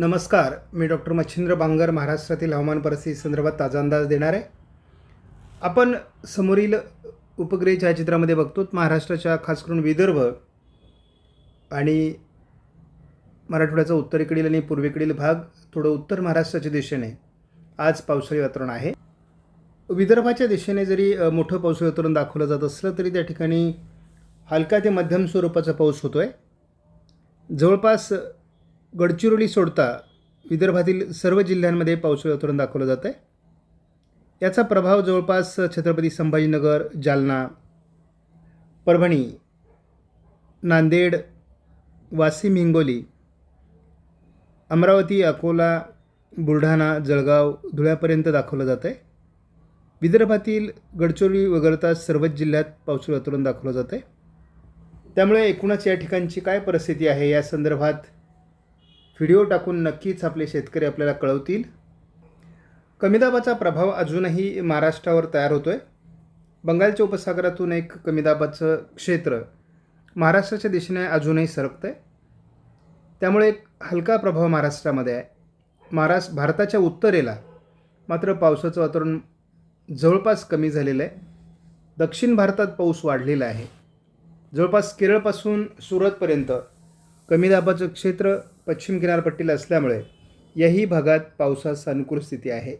नमस्कार मी डॉक्टर मच्छिंद्र बांगर महाराष्ट्रातील हवामान परिस्थिती संदर्भात ताजा अंदाज देणार आहे. आपण समोरील उपग्रह छायाचित्रामध्ये बघतो महाराष्ट्राच्या खास करून विदर्भ आणि मराठवाड्याचा उत्तरेकडील आणि पूर्वेकडील भाग थोडं उत्तर महाराष्ट्राच्या दिशेने. आज पावसाळी वातावरण आहे. विदर्भाच्या दिशेने जरी मोठं पावसाळी वातावरण दाखवलं जात असलं तरी त्या ठिकाणी हलका ते मध्यम स्वरूपाचा पाऊस होतो आहे जवळपास गडचिरोली सोडता विदर्भातील सर्व जिल्ह्यांमध्ये पावसाळी वातावरण दाखवलं जातं आहे. याचा प्रभाव जवळपास छत्रपती संभाजीनगर जालना परभणी नांदेड वाशिम हिंगोली अमरावती अकोला बुलढाणा जळगाव धुळ्यापर्यंत दाखवलं जातं आहे. विदर्भातील गडचिरोली वगळता सर्वच जिल्ह्यात पावसाळी वातावरण दाखवलं जातं आहे. त्यामुळे एकूणच या ठिकाणची काय परिस्थिती आहे या संदर्भात व्हिडिओ टाकून नक्कीच आपले शेतकरी आपल्याला कळवतील. कमी दाबाचा प्रभाव अजूनही महाराष्ट्रावर तयार होतो आहे बंगालच्या उपसागरातून एक कमी दाबाचं क्षेत्र महाराष्ट्राच्या दिशेने अजूनही सरकतं आहे त्यामुळे एक हलका प्रभाव महाराष्ट्रामध्ये आहे. महाराष्ट्र भारताच्या उत्तरेला मात्र पावसाचं वातावरण जवळपास कमी झालेलं आहे. दक्षिण भारतात पाऊस वाढलेला आहे. जवळपास केरळपासून सुरतपर्यंत कमी दाबाचं क्षेत्र पश्चिम किनारपट्टीला असल्यामुळे याही भागात पावसास अनुकूल स्थिती आहे.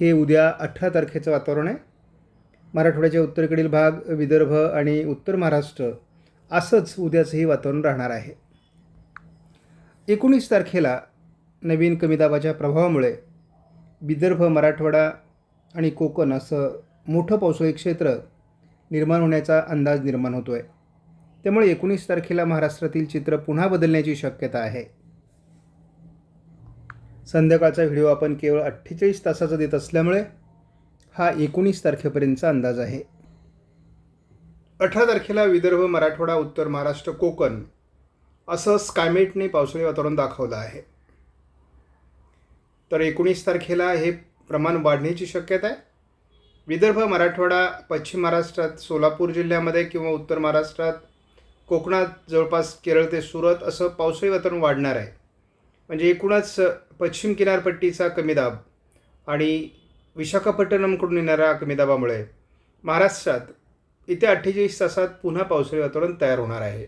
हे उद्या अठरा तारखेचं वातावरण आहे. मराठवाड्याच्या उत्तरेकडील भाग विदर्भ आणि उत्तर महाराष्ट्र असंच उद्याचंही वातावरण राहणार आहे. एकोणीस तारखेला नवीन कमी दाबाच्या प्रभावामुळे विदर्भ मराठवाडा आणि कोकण असं मोठं पावसाळी क्षेत्र निर्माण होण्याचा अंदाज निर्माण होतो आहे त्यामुळे एकोणीस तारखेला महाराष्ट्रातील चित्र पुन्हा बदलण्याची शक्यता आहे. संध्याकाळचा व्हिडिओ आपण केवळ अठ्ठेचाळीस तासाचा देत असल्यामुळे हा एकोणीस तारखेपर्यंतचा अंदाज आहे. अठरा तारखेला विदर्भ मराठवाडा उत्तर महाराष्ट्र कोकण असं स्कायमेटने पावसाळी वातावरण दाखवलं आहे. तर एकोणीस तारखेला हे प्रमाण वाढण्याची शक्यता आहे. विदर्भ मराठवाडा पश्चिम महाराष्ट्रात सोलापूर जिल्ह्यामध्ये किंवा उत्तर महाराष्ट्रात कोकणात जवळपास केरळ ते सुरत असं पावसाळी वातावरण वाढणार आहे. म्हणजे एकूणच पश्चिम किनारपट्टीचा कमी दाब आणि विशाखापट्टणमकडून येणाऱ्या कमी दाबामुळे महाराष्ट्रात येत्या अठ्ठेचाळीस तासात पुन्हा पावसाळी वातावरण तयार होणार आहे.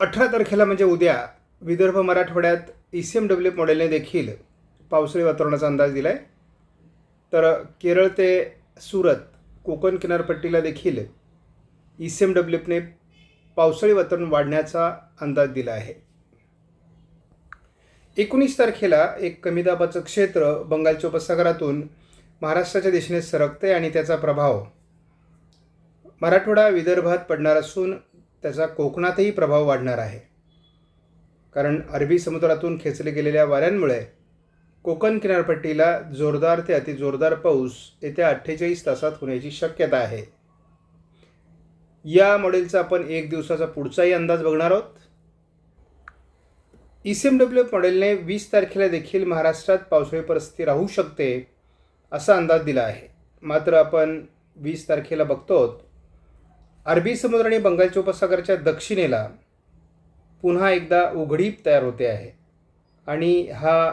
अठरा तारखेला म्हणजे उद्या विदर्भ मराठवाड्यात ई सी एम डब्ल्यू मॉडेलने देखील पावसाळी वातावरणाचा अंदाज दिला आहे तर केरळ ते सुरत कोकण किनारपट्टीला देखील ई सी एम डब्ल्यूने पावसाळी वातावरण वाढण्याचा अंदाज दिला आहे. एकोणीस तारखेला एक कमी दाबाचं क्षेत्र बंगालच्या उपसागरातून महाराष्ट्राच्या दिशेने सरकते आणि त्याचा प्रभाव मराठवाडा विदर्भात पडणार असून त्याचा कोकणातही प्रभाव वाढणार आहे. कारण अरबी समुद्रातून खेचले गेलेल्या वाऱ्यांमुळे कोकण किनारपट्टीला जोरदार ते अतिजोरदार पाऊस येत्या अठ्ठेचाळीस तासात होण्याची शक्यता आहे. या मॉडेलचा आपण एक दिवसाचा पुढचाही अंदाज बघणार आहोत. ई सी एम डब्ल्यू मॉडेलने वीस तारखेला देखील महाराष्ट्रात पावसाळी परिस्थिती राहू शकते असा अंदाज दिला आहे. मात्र आपण वीस तारखेला बघतो आहोत. अरबी समुद्र आणि बंगालच्या उपसागराच्या दक्षिणेला पुन्हा एकदा उघडीप तयार होते आहे. आणि हा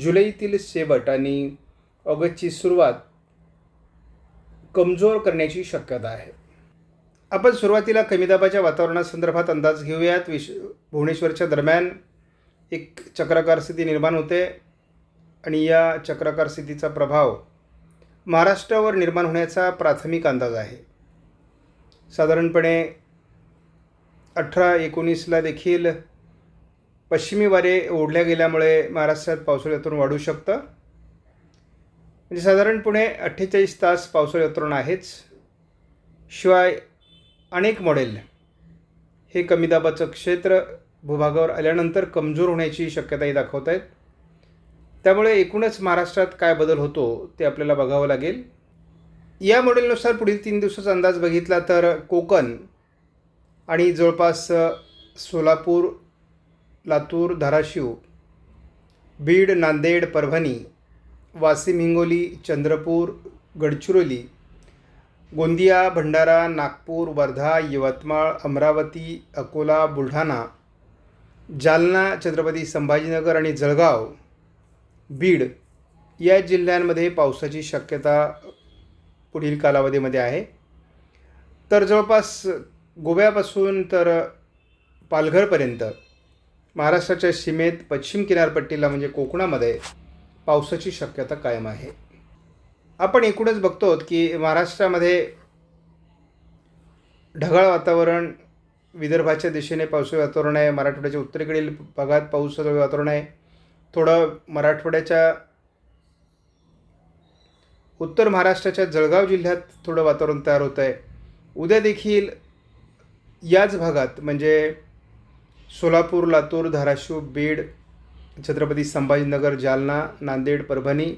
जुलैतील शेवट आणि ऑगस्टची सुरुवात कमजोर करण्याची शक्यता आहे. आपण सुरुवातीला कमी दाबाच्या वातावरणासंदर्भात अंदाज घेऊयात. विश भुवनेश्वरच्या दरम्यान एक चक्राकार स्थिती निर्माण होते आणि या चक्राकार स्थितीचा प्रभाव महाराष्ट्रावर निर्माण होण्याचा प्राथमिक अंदाज आहे. साधारणपणे अठरा एकोणीसला देखील पश्चिमी वारे ओढल्या गेल्यामुळे महाराष्ट्रात पावसाळ्यातून वाढू शकतं. म्हणजे साधारणपणे अठ्ठेचाळीस तास पावसाळी वातावरण आहेच. शिवाय अनेक मॉडेल हे कमी दाबाचं क्षेत्र भूभागावर आल्यानंतर कमजोर होण्याची शक्यताही दाखवत आहेत. त्यामुळे एकूणच महाराष्ट्रात काय बदल होतो ते आपल्याला बघावं लागेल. या मॉडेलनुसार पुढील तीन दिवसाचा अंदाज बघितला तर कोकण आणि जवळपास सोलापूर लातूर धाराशिव बीड नांदेड परभणी वाशिम हिंगोली चंद्रपूर गडचिरोली गोंदिया भंडारा नागपूर वर्धा यवतमाळ अमरावती अकोला बुलढाणा जालना छत्रपती संभाजीनगर आणि जळगाव बीड या जिल्ह्यांमध्ये पावसाची शक्यता पुढील कालावधीमध्ये आहे. तर जवळपास गोव्यापासून तर पालघरपर्यंत महाराष्ट्राच्या सीमेत पश्चिम किनारपट्टीला म्हणजे कोकणामध्ये पावसाची शक्यता कायम आहे. आपण एकूणच बघतो की महाराष्ट्रामध्ये ढगाळ वातावरण विदर्भाच्या दिशेने पावसाळी वातावरण आहे मराठवाड्याच्या उत्तरेकडील भागात पावसाचं वातावरण आहे. थोडं मराठवाड्याच्या उत्तर महाराष्ट्राच्या जळगाव जिल्ह्यात थोडं वातावरण तयार होतं आहे. उद्या देखील याच भागात म्हणजे सोलापूर लातूर धाराशिव बीड छत्रपती संभाजीनगर जालना नांदेड परभणी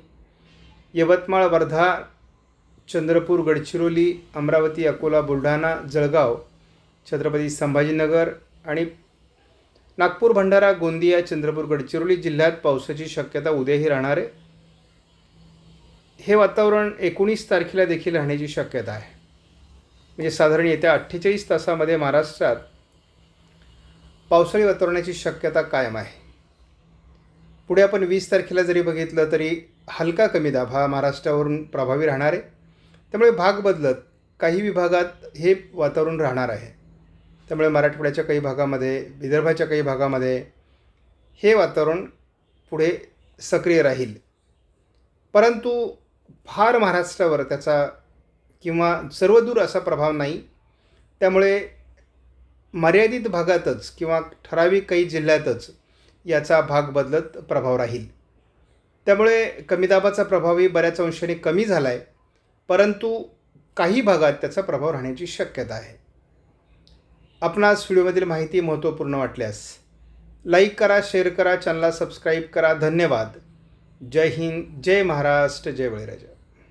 यवतमाळ वर्धा चंद्रपूर गडचिरोली अमरावती अकोला बुलढाणा जळगाव छत्रपती संभाजीनगर आणि नागपूर भंडारा गोंदिया चंद्रपूर गडचिरोली जिल्ह्यात पावसाची शक्यता उद्याही राहणार आहे. हे वातावरण एकोणीस तारखेला देखील राहण्याची शक्यता आहे. म्हणजे साधारण येत्या अठ्ठेचाळीस तासामध्ये महाराष्ट्रात पावसाळी वातावरणाची शक्यता कायम आहे. पुढे आपण वीस तारखेला जरी बघितलं तरी हलका कमी दाब हा महाराष्ट्रावरून प्रभावी राहणार आहे. त्यामुळे भाग बदलत काही विभागात हे वातावरण राहणार आहे. त्यामुळे मराठवाड्याच्या काही भागामध्ये विदर्भाच्या काही भागामध्ये हे वातावरण पुढे सक्रिय राहील. परंतु फार महाराष्ट्रावर त्याचा किंवा सर्वदूर असा प्रभाव नाही. त्यामुळे मर्यादित भागातच किंवा ठराविक काही जिल्ह्यातच याचा भाग बदलत प्रभाव राहील. त्यामुळे कमी दाबाचा प्रभावही बऱ्याच अंशाने कमी झाला आहे परंतु काही भागात त्याचा प्रभाव राहण्याची शक्यता आहे. आपणास व्हिडिओमधील माहिती महत्त्वपूर्ण वाटल्यास लाईक करा शेअर करा चॅनलला सबस्क्राईब करा. धन्यवाद. जय हिंद जय महाराष्ट्र जय बळीराजा.